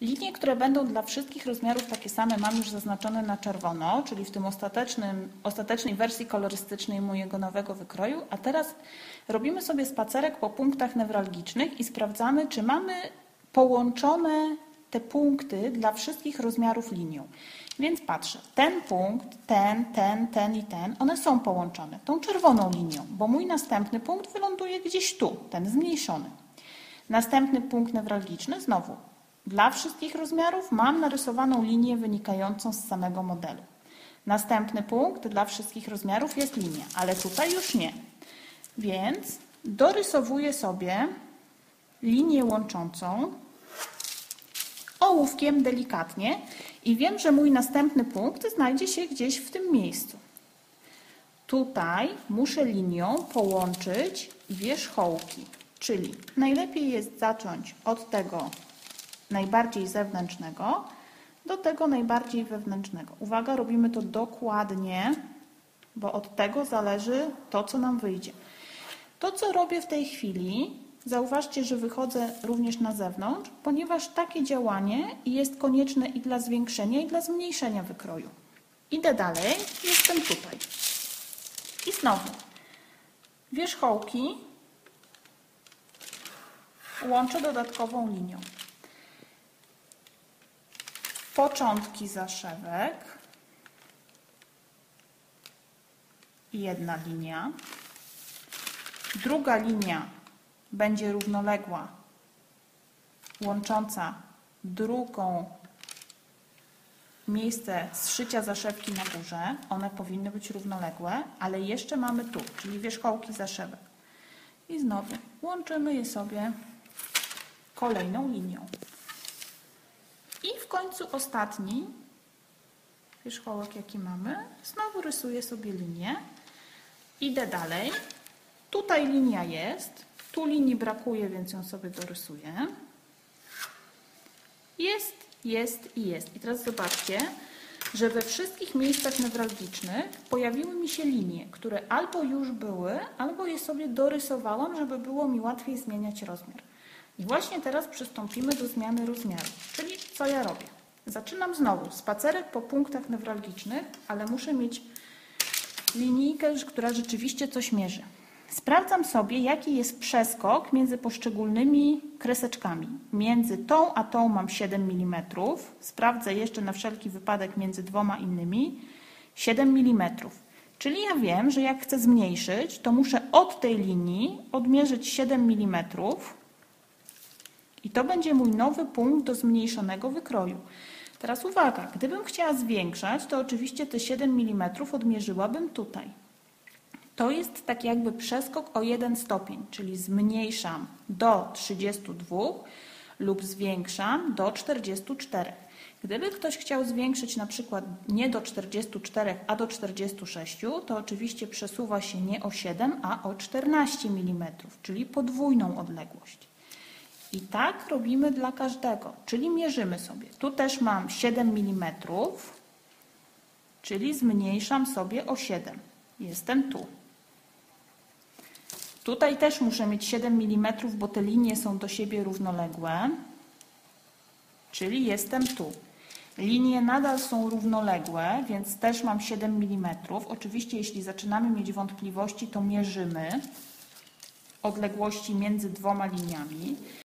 Linie, które będą dla wszystkich rozmiarów takie same, mam już zaznaczone na czerwono, czyli w tym ostatecznym, ostatecznej wersji kolorystycznej mojego nowego wykroju. A teraz robimy sobie spacerek po punktach newralgicznych i sprawdzamy, czy mamy połączone te punkty dla wszystkich rozmiarów linią. Więc patrzę, ten punkt, ten, ten, ten i ten, one są połączone tą czerwoną linią, bo mój następny punkt wyląduje gdzieś tu, ten zmniejszony. Następny punkt newralgiczny, znowu, dla wszystkich rozmiarów mam narysowaną linię wynikającą z samego modelu. Następny punkt dla wszystkich rozmiarów jest linia, ale tutaj już nie. Więc dorysowuję sobie linię łączącą ołówkiem delikatnie i wiem, że mój następny punkt znajdzie się gdzieś w tym miejscu. Tutaj muszę linią połączyć wierzchołki, czyli najlepiej jest zacząć od tego najbardziej zewnętrznego do tego najbardziej wewnętrznego. Uwaga, robimy to dokładnie, bo od tego zależy to, co nam wyjdzie. To, co robię w tej chwili, zauważcie, że wychodzę również na zewnątrz, ponieważ takie działanie jest konieczne i dla zwiększenia, i dla zmniejszenia wykroju. Idę dalej, jestem tutaj. I znowu wierzchołki łączę dodatkową linią początki zaszewek, jedna linia, druga linia będzie równoległa, łącząca drugą miejsce zszycia zaszewki na górze. One powinny być równoległe, ale jeszcze mamy tu, czyli wierzchołki zaszewek. I znowu łączymy je sobie kolejną linią końcu ostatni wierzchołek, jaki mamy, znowu rysuję sobie linię. Idę dalej. Tutaj linia jest. Tu linii brakuje, więc ją sobie dorysuję. Jest, jest i jest. I teraz zobaczcie, że we wszystkich miejscach newralgicznych pojawiły mi się linie, które albo już były, albo je sobie dorysowałam, żeby było mi łatwiej zmieniać rozmiar. I właśnie teraz przystąpimy do zmiany rozmiaru. Czyli co ja robię? Zaczynam znowu spacerek po punktach newralgicznych, ale muszę mieć linijkę, która rzeczywiście coś mierzy. Sprawdzam sobie, jaki jest przeskok między poszczególnymi kreseczkami. Między tą a tą mam 7 mm. Sprawdzę jeszcze na wszelki wypadek między dwoma innymi 7 mm. Czyli ja wiem, że jak chcę zmniejszyć, to muszę od tej linii odmierzyć 7 mm i to będzie mój nowy punkt do zmniejszonego wykroju. Teraz uwaga, gdybym chciała zwiększać, to oczywiście te 7 mm odmierzyłabym tutaj. To jest tak jakby przeskok o 1 stopień, czyli zmniejszam do 32 lub zwiększam do 44. Gdyby ktoś chciał zwiększyć na przykład nie do 44, a do 46, to oczywiście przesuwa się nie o 7, a o 14 mm, czyli podwójną odległość. I tak robimy dla każdego, czyli mierzymy sobie. Tu też mam 7 mm, czyli zmniejszam sobie o 7. Jestem tu. Tutaj też muszę mieć 7 mm, bo te linie są do siebie równoległe, czyli jestem tu. Linie nadal są równoległe, więc też mam 7 mm. Oczywiście, jeśli zaczynamy mieć wątpliwości, to mierzymy odległości między dwoma liniami.